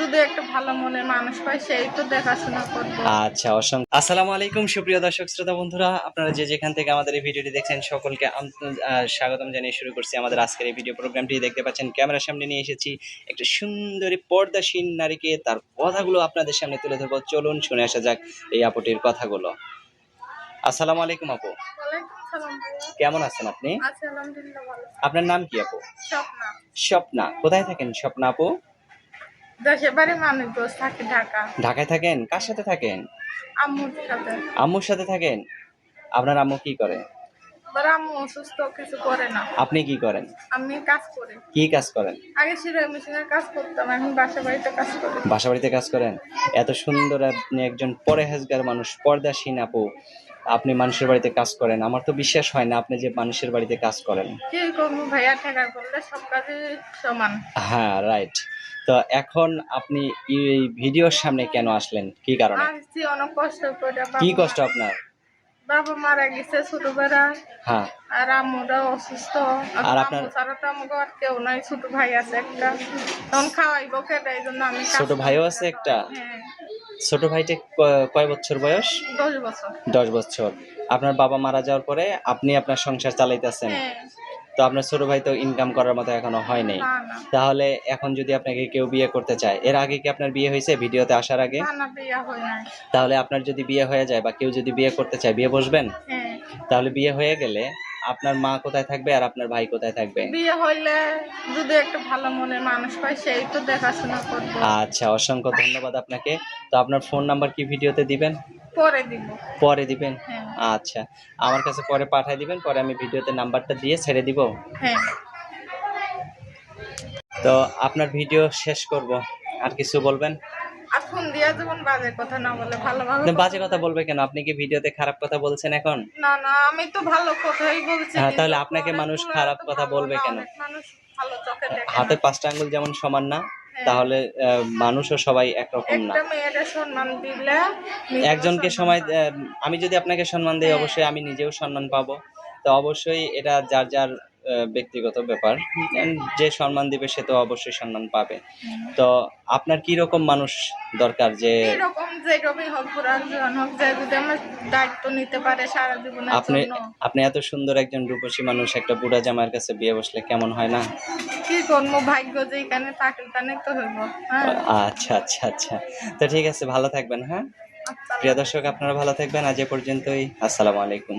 যদি একটা ভালো মনের মানুষ পাই সেই তো দেখাশোনা করব। আচ্ছা অসংখ্য। আসসালামু আলাইকুম সুপ্রিয় দর্শক শ্রোতা বন্ধুরা। আপনারা যে যেখান থেকে আমাদের এই ভিডিওটি দেখছেন সকলকে স্বাগতম জানিয়ে শুরু করছি। আমাদের আজকের এই ভিডিও প্রোগ্রামটি দেখতে পাচ্ছেন ক্যামেরার সামনে নিয়ে এসেছি একটা সুন্দরী পর্দাসীন নারীকে। তার কথাগুলো আপনাদের সামনে তুলে ধরবো। চলুন শুনে আসা যাক এই আপুটির কথাগুলো। আসসালামু আলাইকুম আপু। কেমন আছেন আপনি? আপনার নাম কি আপু? স্বপ্না। কোথায় থাকেন স্বপ্না আপু? দেশের বাড়ি মানুষ থাকে ঢাকা। ঢাকায় থাকেন? কার সাথে থাকেন? আম্মুর সাথে। আম্মুর সাথে থাকেন? আপনার আম্মু কি করে? আম্মু অসুস্থ কিছু করে না। আপনি কি করেন? আমি কাজ করি। কি কাজ করেন? আগে সিলাই মেশিনের কাজ করতাম এখন বাসা বাড়িতে কাজ করি। বাসা বাড়িতে কাজ করেন? এত সুন্দর আপনি একজন পরেহেজগার মানুষ পর্দাসীন আপু। আপনি মানুষের বাড়িতে কাজ করেন আমার তো বিশ্বাস হয় না আপনি যে মানুষের বাড়িতে কাজ করেন। হ্যাঁ রাইট তো এখন আপনি এই ভিডিওর সামনে কেন আসলেন? কি কারণে? কি কষ্ট আপনার? বাবা মারা গেছে ছোটবেলা। হ্যাঁ। আর আম্মুরা অসুস্থ। আর আপনার- আম্মু তো আমাকে আর কেউ নাই ছোট ভাই আছে একটা। তখন খাওয়াইবো খেতে এই জন্য আমি ছোট ভাইও আছে একটা? হ্যাঁ। ছোট ভাইটা কয় বছর বয়স? দশ বছর। আপনার বাবা মারা যাওয়ার পরে আপনি আপনার সংসার চালাইতেছেন। হ্যাঁ। তো আপনার ছোট ভাই তো ইনকাম করার মতো এখনও হয়নি তাহলে এখন যদি আপনাকে কেউ বিয়ে করতে চায় এর আগে কি আপনার বিয়ে হয়েছে ভিডিওতে আসার আগে? তাহলে আপনার যদি বিয়ে হয়ে যায় বা কেউ যদি বিয়ে করতে চায় বিয়ে বসবেন? হ্যাঁ। তাহলে বিয়ে হয়ে গেলে আপনার মা কোথায় থাকবে আর আপনার ভাই কোথায় থাকবে? বিয়ে হইলে যদি একটা ভালো মনের মানুষ পাই সেই তো দেখাশোনা করব। আচ্ছা অসংখ্য ধন্যবাদ আপনাকে। তো আপনার ফোন নাম্বার কি ভিডিওতে দিবেন? পরে দিব। পরে দিবেন? হ্যাঁ। আচ্ছা আমার কাছে পরে পাঠিয়ে দিবেন পরে আমি ভিডিওতে নাম্বারটা দিয়ে ছেড়ে দিব। হ্যাঁ। তো আপনার ভিডিও শেষ করব। আর কিছু বলবেন? ফোন দিয়া যেমন বাজে কথা না বলে ভালোভাবে বাজে কথা বলবে কেন আপনি কি ভিডিওতে খারাপ কথা বলছেন এখন না না আমি তো ভালো কথাই বলছি হ্যাঁ, তাহলে আপনাকে মানুষ খারাপ কথা বলবে কেন? মানুষ ভালো চোখে দেখে না। হাতে পাঁচটা আঙ্গুল যেমন সমান না হ্যাঁ। তাহলে মানুষও সবাই একরকম না একজনকে সময় আমি যদি আপনাকে সম্মান দিই হ্যাঁ। অবশ্যই আমি নিজেও সম্মান পাবো তো অবশ্যই এটা যার যার ব্যক্তিগত ব্যাপার। যে সম্মান দিবে সে তো অবশ্যই সম্মান পাবে। তো আপনার কি রকম মানুষ দরকার যে আপনি আপনি এত সুন্দর একজন রূপসী মানুষ একটা বুড়া জামার কাছে বিয়ে বসলে কেমন হয় না? কি করব ভাগ্য যে এখানে থাকে তো হইব হ্যাঁ। আচ্ছা আচ্ছা আচ্ছা। তো ঠিক আছে ভালো থাকবেন হ্যাঁ? আচ্ছা। প্রিয় দর্শক আপনারা ভালো থাকবেন। আজ এ পর্যন্তই। আসসালামু আলাইকুম।